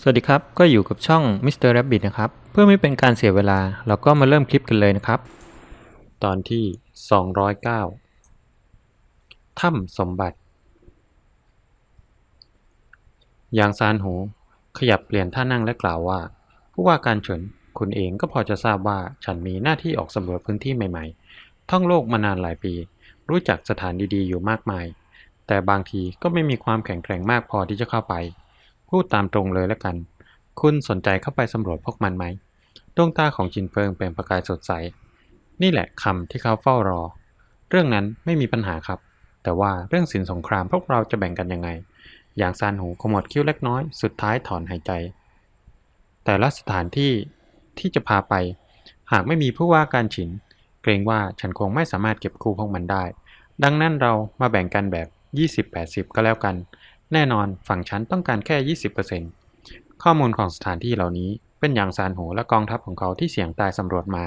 สวัสดีครับ ก็อยู่กับช่อง Mr. Rabbit นะครับ เพื่อไม่เป็นการเสียเวลา เราก็มาเริ่มคลิปกันเลยนะครับ ตอนที่ 209ถ้ำสมบัติ ยางซานหู ขยับเปลี่ยนท่านั่งและกล่าวว่า ผู้ว่าการเฉินคุณเองก็พอจะทราบว่าฉันมีหน้าที่ออกสำรวจพื้นที่ใหม่ๆ ท่องโลกมานานหลายปี รู้จักสถานดีๆ อยู่มากมาย แต่บางทีก็ไม่มีความแข็งแกร่งมากพอที่จะเข้าไป พูดตามตรงเลยแล้วกัน คุณสนใจเข้าไปสำรวจพวกมันไหม ดวงตาของจินเฟิงเป็นประกายสดใส นี่แหละคำที่เขาเฝ้ารอ เรื่องนั้นไม่มีปัญหาครับ แต่ว่าเรื่องสินสงครามพวกเราจะแบ่งกันยังไง อย่างซานหูขมวดคิ้วเล็กน้อย สุดท้ายถอนหายใจ แต่ละสถานที่ที่จะพาไป หากไม่มีผู้ว่าการฉิน เกรงว่าฉันคงไม่สามารถเก็บคู่พวกมันได้ ดังนั้นเรามาแบ่งกันแบบ 20-80 ก็แล้วกัน แน่นอนฝั่งฉันต้องการแค่ 20%ข้อมูลของสถานที่เหล่านี้เป็นอย่างซานโหและกองทัพของเขาที่เสี่ยงตายสำรวจมา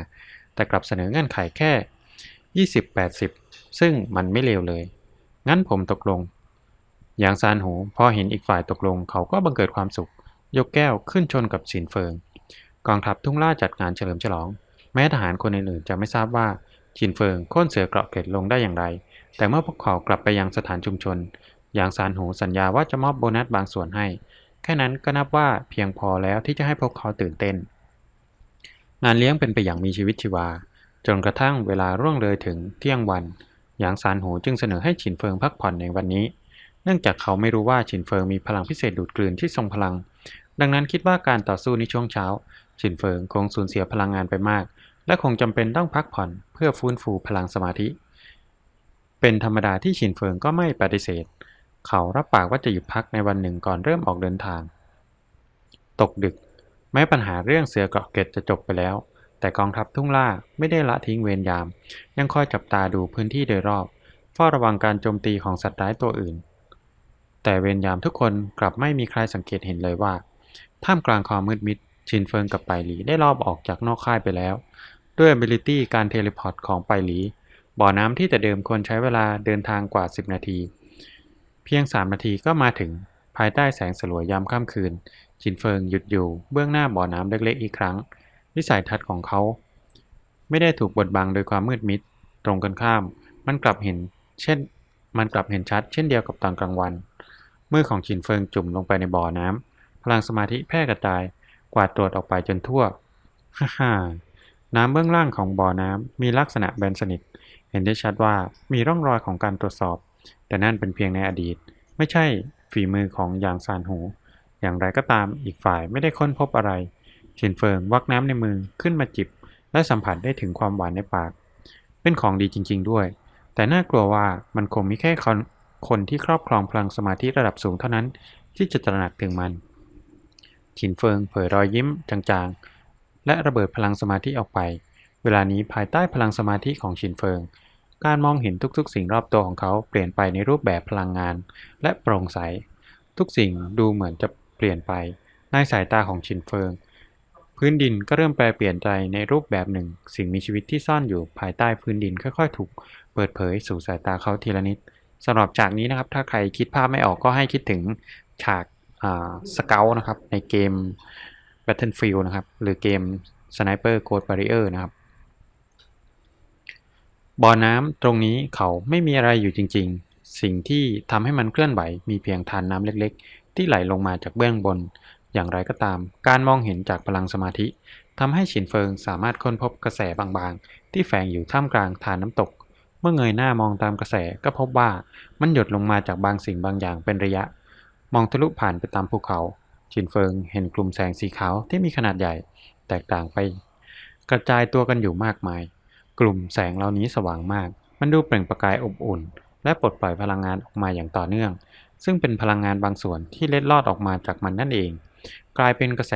แต่กลับเสนอเงื่อนไขแค่ 20-80 ซึ่งมันไม่เลวเลย งั้นผมตกลง อย่างซานโหพอเห็นอีกฝ่ายตกลงเขาก็บังเกิดความสุข ยกแก้วขึ้นชนกับฉินเฟิง กองทัพทุ่งล่าจัดงานเฉลิมฉลอง แม้ทหารคนอื่นๆจะไม่ทราบว่าฉินเฟิงโค่นเสือเกราะเกล็ดลงได้อย่างไร แต่เมื่อพวกเขากลับไปยังสถานชุมชน อย่างซานหูสัญญาว่าจะมอบโบนัสบางส่วนให้ แค่นั้นก็นับว่าเพียงพอแล้วที่จะให้พวกเขาตื่นเต้น งานเลี้ยงเป็นไปอย่างมีชีวิตชีวา จนกระทั่งเวลาร่วงเลยถึงเที่ยงวันอย่างซานหูจึงเสนอให้ฉินเฟิงพักผ่อนในวันนี้ เนื่องจากเขาไม่รู้ว่าฉินเฟิงมีพลังพิเศษดูดกลืนที่ทรงพลัง ดังนั้นคิดว่าการต่อสู้ในช่วงเช้า ฉินเฟิงคงสูญเสียพลังงานไปมาก และคงจำเป็นต้องพักผ่อนเพื่อฟื้นฟูพลังสมาธิ เป็นธรรมดาที่ฉินเฟิงก็ไม่ปฏิเสธ เขารับปากว่าจะหยุดพักในวันหนึ่งก่อนเริ่มออกเดินทาง ตกดึก แม้ปัญหาเรื่องเสือเกราะเกร็ดจะจบไปแล้ว แต่กองทัพทุ่งล่าไม่ได้ละทิ้งเวรยาม ยังคอยจับตาดูพื้นที่โดยรอบเฝ้าระวังการโจมตีของสัตว์ร้ายตัวอื่น แต่เวรยามทุกคนกลับไม่มีใครสังเกตเห็นเลยว่า ท่ามกลางความมืดมิด ชินเฟิงกับไปหลีได้ลอบออกจากนอกค่ายไปแล้ว ด้วย ability การเทเลพอร์ตของไปหลี บ่อน้ำที่แต่เดิมควรใช้เวลาเดินทางกว่า 10 นาที พียง3นาทีก็มาถึง ภายใต้แสงสลัวยามค่ำคืนชินเฟิงหยุดอยู่เบื้องหน้าบ่อน้ำเล็กๆอีกครั้ง วิสัยทัศน์ของเขา ไม่ได้ถูกบดบังโดยความมืดมิด ตรงกันข้าม มันกลับเห็น เช่น มันกลับเห็นชัด เช่นเดียวกับตอนกลางวัน มือของชินเฟิงจุ่มลงไปในบ่อน้ำพลังสมาธิแพร่กระจาย กวาดตรวจออกไปจนทั่วฮ่าฮ่าน้ำเบื้องล่างของบ่อน้ำมีลักษณะแบนสนิท เห็นได้ชัดว่ามีร่องรอยของการตรวจสอบ แต่นั่นเป็นเพียงในอดีต ไม่ใช่ฝีมือของยางซานหู อย่างไรก็ตามอีกฝ่ายไม่ได้ค้นพบอะไรชินเฟิงวักน้ำในมือขึ้นมาจิบ และสัมผัสได้ถึงความหวานในปาก เป็นของดีจริง ๆ ด้วย แต่น่ากลัวว่ามันคงมีแค่คนคนที่ครอบครองพลังสมาธิระดับสูงเท่านั้น ที่จะตระหนักถึงมันฉินเฟิงเผยรอยยิ้มจางๆ และระเบิดพลังสมาธิออกไป เวลานี้ภายใต้พลังสมาธิของฉินเฟิง การมองเห็นทุกๆ สิ่งรอบตัวของเขาเปลี่ยนไปในรูปแบบพลังงาน และโปร่งใส ทุกสิ่งดูเหมือนจะเปลี่ยนไป ในสายตาของฉินเฟิง พื้นดินก็เริ่มแปลเปลี่ยนใจในรูปแบบหนึ่ง สิ่งมีชีวิตที่ซ่อนอยู่ภายใต้พื้นดินค่อยๆ ถูก เปิดเผยสู่สายตาเขาทีละนิดสำหรับฉากนี้นะครับ ถ้าใครคิดภาพไม่ออกก็ให้คิดถึงฉากสเกลนะครับในเกม Battlefield นะครับหรือเกม Sniper Ghost Warrior นะครับ บ่อน้ำตรงนี้เขาไม่มีอะไรอยู่จริงๆ สิ่งที่ทำให้มันเคลื่อนไหวมีเพียงทานน้ำเล็กๆ ที่ไหลลงมาจากเบื้องบน อย่างไรก็ตาม การมองเห็นจากพลังสมาธิทำให้ฉินเฟิงสามารถค้นพบกระแสบางๆ ที่แฝงอยู่ท่ามกลางทานน้ำตก เมื่อเงยหน้ามองตามกระแสก็พบว่ามันหยดลงมาจากบางสิ่งบางอย่างเป็นระยะ มองทะลุผ่านไปตามภูเขาชินเฟิงเห็นกลุ่มแสงสีขาวที่มีขนาดใหญ่ แตกต่างไป กระจายตัวกันอยู่มากมาย กลุ่มแสงเหล่านี้สว่างมาก มันดูเปล่งประกายอบอุ่น และปลดปล่อยพลังงานออกมาอย่างต่อเนื่อง ซึ่งเป็นพลังงานบางส่วนที่เล็ดลอดออกมาจากมันนั่นเอง กลายเป็นกระแส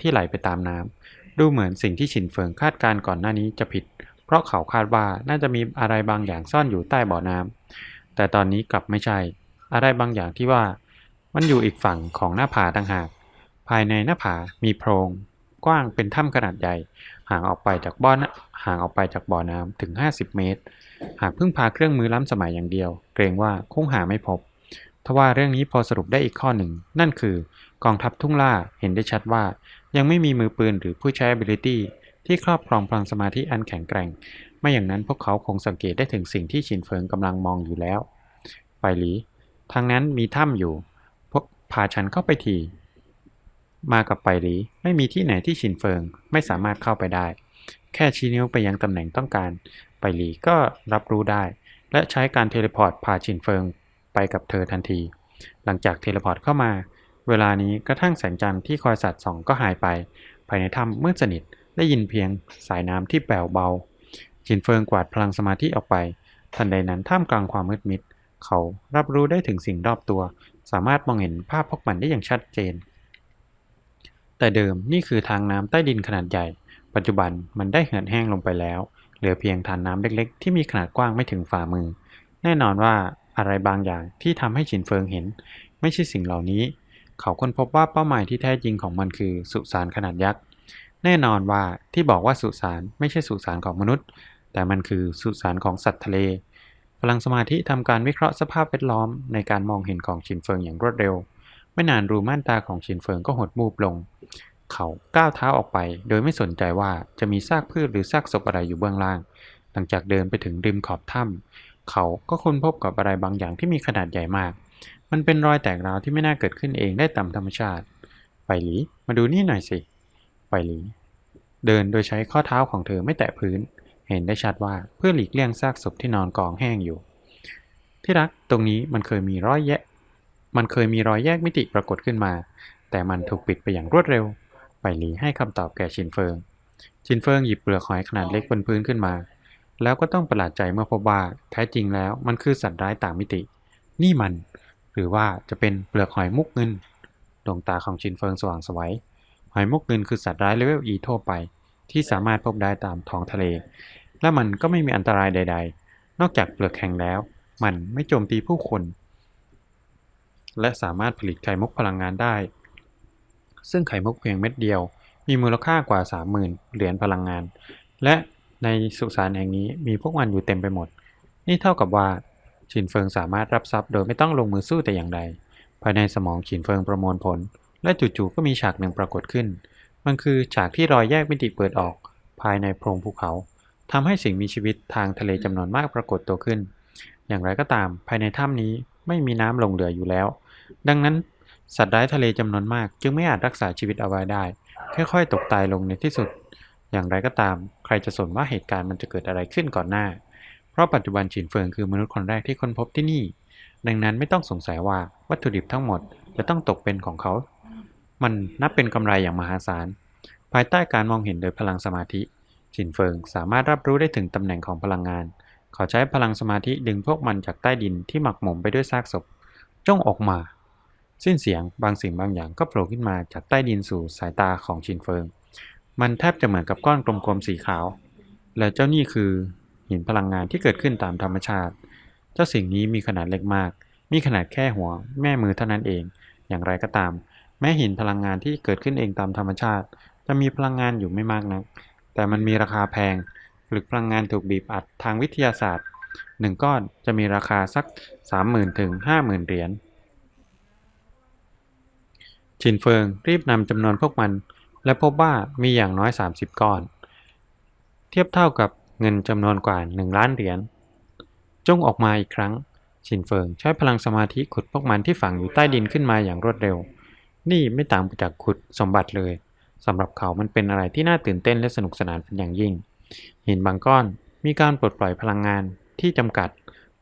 ที่ไหลไปตามน้ำดูเหมือนสิ่งที่ฉินเฟิงคาดการก่อนหน้านี้จะผิด เพราะเขาคาดว่าน่าจะมีอะไรบางอย่างซ่อนอยู่ใต้บ่อน้ำแต่ตอนนี้กลับไม่ใช่ อะไรบางอย่างที่ว่า มันอยู่อีกฝั่งของหน้าผาต่างหาก ภายในหน้าผามีโพรง กว้างเป็นถ้ำขนาดใหญ่ ห่างออกไปจากบ่อนะห่างออกไปจากบ่อน้ำถึง 50 เมตร หากพึ่งพาเครื่องมือล้ำสมัยอย่างเดียว เกรงว่าคงหาไม่พบททว่าเรื่องนี้พอสรุปได้อีกข้อหนึ่ง นั่นคือกองทัพทุ่งล่าเห็นได้ชัดว่า ยังไม่มีมือปืนหรือผู้ใช้ ability ที่ครอบครองพลังสมาธิอันแข็งแกร่ง ไม่อย่างนั้นพวกเขาคงสังเกตได้ถึงสิ่งที่ชินเฟิงกำลังมองอยู่แล้ว ไปหลี ทางนั้นมีถ้ำอยู่ พวกพาฉันเข้าไปที มากับไปหลีไม่มีที่ไหนที่ชินเฟิงไม่สามารถเข้าไปได้ แค่ชี้นิ้วไปยังตำแหน่งต้องการ ไปหลีก็รับรู้ได้ และใช้การเทเลพอร์ตพาชินเฟิงไปกับเธอทันที หลังจากเทเลพอร์ตเข้ามา เวลานี้กระทั่งแสงจันทร์ที่คอยสัดส่องก็หายไป ภายในถ้ำมืดสนิทได้ยินเพียงสายน้ำที่แผ่วเบา ชินเฟิงกวาดพลังสมาธิออกไป ทันใดนั้นท่ามกลางความมืดมิด เขารับรู้ได้ถึงสิ่งรอบตัว สามารถมองเห็นภาพพวกมันได้อย่างชัดเจน แต่เดิมนี่คือทางน้ำใต้ดินขนาดใหญ่ ปัจจุบันมันได้เหือดแห้งลงไปแล้ว เหลือเพียงทานน้ำเล็กๆ ที่มีขนาดกว้างไม่ถึงฝ่ามือ แน่นอนว่าอะไรบางอย่างที่ทำให้ชินเฟิงเห็น ไม่ใช่สิ่งเหล่านี้ เขาค้นพบว่าเป้าหมายที่แท้จริงของมันคือสุสานขนาดยักษ์ แน่นอนว่าที่บอกว่าสุสานไม่ใช่สุสานของมนุษย์ แต่มันคือสุสานของสัตว์ทะเลพลังสมาธิทำการวิเคราะห์สภาพแวดล้อมในการมองเห็นของชินเฟิงอย่างรวดเร็ว ไม่นานรูม่านตาของชินเฟิงก็หดมูบลง เขาก้าวเท้าออกไป โดยไม่สนใจว่าจะมีซากพืชหรือซากศพอะไรอยู่เบื้องล่าง หลังจากเดินไปถึงริมขอบถ้ำเขาก็ค้นพบกับอะไรบางอย่างที่มีขนาดใหญ่มาก มันเป็นรอยแตกร้าวที่ไม่น่าเกิดขึ้นเองได้ตามธรรมชาติ ไปหลี มาดูนี่หน่อยสิ ไปหลี เดินโดยใช้ข้อเท้าของเธอไม่แตะพื้น เห็นได้ชัดว่าเพื่อหลีกเลี่ยงซากศพที่นอนกองแห้งอยู่ ที่รัก ตรงนี้มันเคยมีรอยแยะ มันเคยมีรอยแยกมิติปรากฏขึ้นมา แต่มันถูกปิดไปอย่างรวดเร็ว ไปหลีให้คำตอบแก่ชินเฟิง ชินเฟิงหยิบเปลือกหอยขนาดเล็กบนพื้นขึ้นมา แล้วก็ต้องประหลาดใจเมื่อพบว่าแท้จริงแล้วมันคือสัตว์ร้ายต่างมิติ นี่มัน หรือว่าจะเป็นเปลือกหอยมุกเงิน ดวงตาของชินเฟิงสว่างสวัย หอยมุกเงินคือสัตว์ร้ายเลเวล E ทั่วไป ที่สามารถพบได้ตามท้องทะเล และมันก็ไม่มีอันตรายใด ๆ นอกจากเปลือกแข็งแล้ว มันไม่โจมตีผู้คน และสามารถผลิตไข่มุกพลังงานได้ ซึ่งไข่มุกเพียงเม็ดเดียว มีมูลค่ากว่า 30,000 เหรียญพลังงาน และในสุสานแห่งนี้มีพวกมันอยู่เต็มไปหมด นี่เท่ากับว่าชินเฟิงสามารถรับทรัพย์โดยไม่ต้องลงมือสู้แต่อย่างใด ภายในสมองชินเฟิงประมวลผล และจู่ๆก็มีฉากหนึ่งปรากฏขึ้น มันคือฉากที่รอยแยกมิติเปิดออก ภายในโพรงภูเขาทำให้สิ่งมีชีวิตทางทะเลจำนวนมากปรากฏตัวขึ้น อย่างไรก็ตาม ภายในถ้ำนี้ ไม่มีน้ำลงเหลืออยู่แล้ว ดังนั้นสัตว์ร้ายทะเลจำนวนมาก จึงไม่อาจรักษาชีวิตเอาไว้ได้ ค่อยๆ ตกตายลงในที่สุด อย่างไรก็ตาม ใครจะสนว่าเหตุการณ์มันจะเกิดอะไรขึ้นก่อนหน้า เพราะปัจจุบันฉินเฟิงคือมนุษย์คนแรกที่ค้นพบที่นี่ ดังนั้นไม่ต้องสงสัยว่าวัตถุดิบทั้งหมดจะต้องตกเป็นของเขา มันนับเป็นกำไรอย่างมหาศาล ภายใต้การมองเห็นโดยพลังสมาธิฉินเฟิงสามารถรับรู้ได้ถึงตำแหน่งของพลังงาน เขาใช้พลังสมาธิดึงพวกมันจากใต้ดินที่หมักหมมไปด้วยซากศพจ้องออกมา สิ้นเสียงบางสิ่งบางอย่างก็โผล่ขึ้นมาจากใต้ดินสู่สายตาของชินเฟิง มันแทบจะเหมือนกับก้อนกลมๆสีขาว และเจ้านี่คือหินพลังงานที่เกิดขึ้นตามธรรมชาติ เจ้าสิ่งนี้มีขนาดเล็กมาก มีขนาดแค่หัวแม่มือเท่านั้นเอง อย่างไรก็ตาม แม้หินพลังงานที่เกิดขึ้นเองตามธรรมชาติ จะมีพลังงานอยู่ไม่มากนัก แต่มันมีราคาแพง หรือพลังงานถูกบีบอัดทางวิทยาศาสตร์หนึ่งก้อนจะมีราคาสัก 30,000ถึง50,000 เหรียญชินเฟิงรีบนำจำนวนพวกมัน และพบว่ามีอย่างน้อย 30 ก้อน เทียบเท่ากับเงินจำนวนกว่า 1 ล้านเหรียญจงออกมาอีกครั้ง ชินเฟิงใช้พลังสมาธิขุดพวกมันที่ฝังอยู่ใต้ดินขึ้นมาอย่างรวดเร็ว นี่ไม่ต่างจากขุดสมบัติเลยสำหรับเขามันเป็นอะไรที่น่าตื่นเต้นและสนุกสนานเป็นอย่างยิ่ง หินบางก้อนมีการปลดปล่อยพลังงานที่จำกัด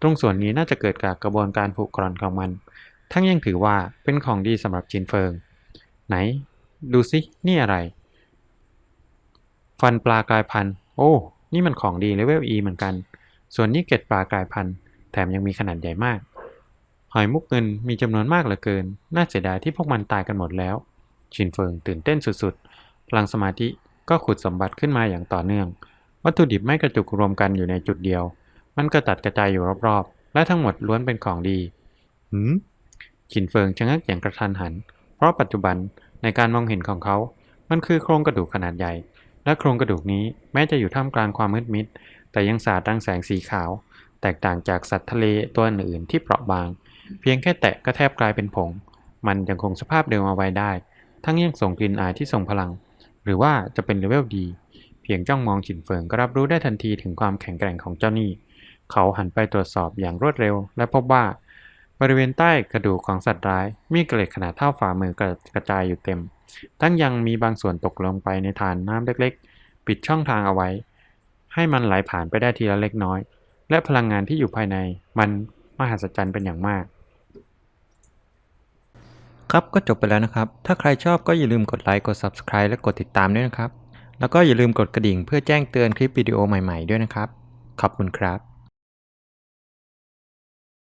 ตรงส่วนนี้น่าจะเกิดจากกระบวนการผุกร่อนของมัน ทั้งยังถือว่าเป็นของดีสำหรับจินเฟิง ไหน ดูสิ นี่อะไร ฟันปลากลายพันธุ์ โอ้ นี่มันของดีเลเวล E เหมือนกัน ส่วนนี้เกล็ดปลากลายพันธุ์ แถมยังมีขนาดใหญ่มากหอยมุกเงินมีจำนวนมากเหลือเกิน น่าเสียดายที่พวกมันตายกันหมดแล้ว ชินเฟิงตื่นเต้นสุดๆ พลังสมาธิก็ขุดสมบัติขึ้นมาอย่างต่อเนื่อง วัตถุดิบไม่กระจุกรวมกันอยู่ในจุดเดียว มันกระตัดกระจายอยู่รอบๆ และทั้งหมดล้วนเป็นของดี หืมชินเฟิงชะงักอย่างกระทันหัน เพราะปัจจุบันในการมองเห็นของเขา มันคือโครงกระดูกขนาดใหญ่ และโครงกระดูกนี้แม้จะอยู่ท่ามกลางความมืดมิด แต่ยังสาดรังแสงสีขาว แตกต่างจากสัตว์ทะเลตัวอื่นๆที่เปราะบาง เพียงแค่แตะก็แทบกลายเป็นผง มันยังคงสภาพเดิมเอาไว้ได้ ทั้งยังส่งกลิ่นอายที่ทรงพลัง หรือว่าจะเป็นเลเวลดีเพียงจ้องมองฉินเฟิงก็รับรู้ได้ทันทีถึงความแข็งแกร่งของเจ้าหนี้เขาหันไปตรวจสอบอย่างรวดเร็ว และพบว่า บริเวณใต้กระดูกของสัตว์ร้าย มีเกล็ดขนาดเท่าฝ่ามือกระกระจายอยู่เต็ม ทั้งยังมีบางส่วนตกลงไปในฐานน้ำเล็กๆ ปิดช่องทางเอาไว้ ให้มันไหลผ่านไปได้ทีละเล็กน้อย และพลังงานที่อยู่ภายในมันมหัศจรรย์เป็นอย่างมากครับก็จบไปแล้วนะครับ ถ้าใครชอบก็อย่าลืมกดไลค์ กด Subscribe และกดติดตามด้วยนะครับ แล้วก็อย่าลืมกดกระดิ่งเพื่อแจ้งเตือนคลิปวิดีโอใหม่ๆด้วยนะครับ ขอบคุณครับ